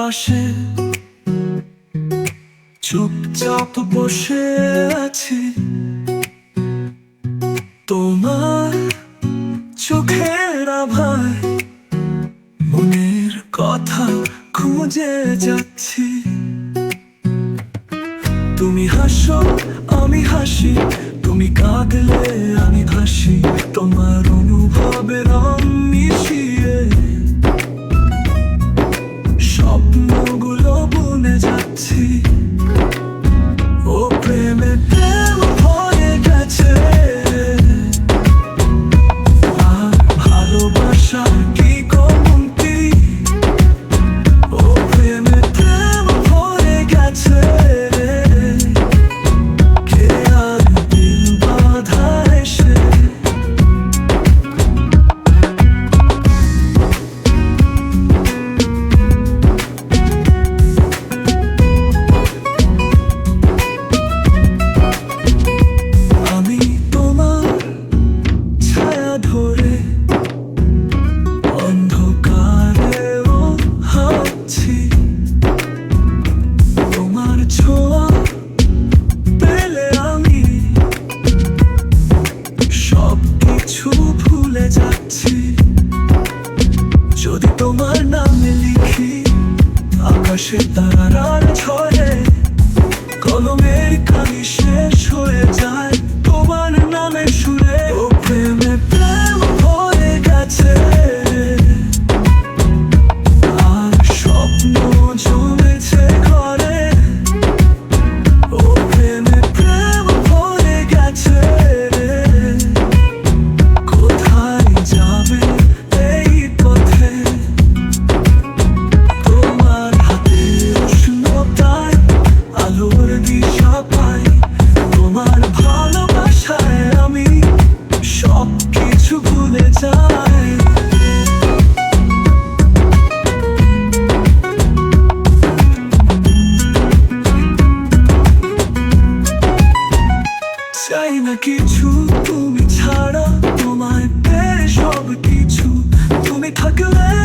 পাশে চুপচাপ বসে আছি। তোমার চোখের আভায় মনের কথা খুঁজে যাচ্ছি। তুমি হাসো, আমি হাসি। তুমি কাঁদলে আমি হাসি। তোমার অনুভবের রং আকাশে তারার ছড়ে কলমের কালি শেষ কিছু তুমি ছাড়া তোমায় পেয়ে সব কিছু তুমি থাকলে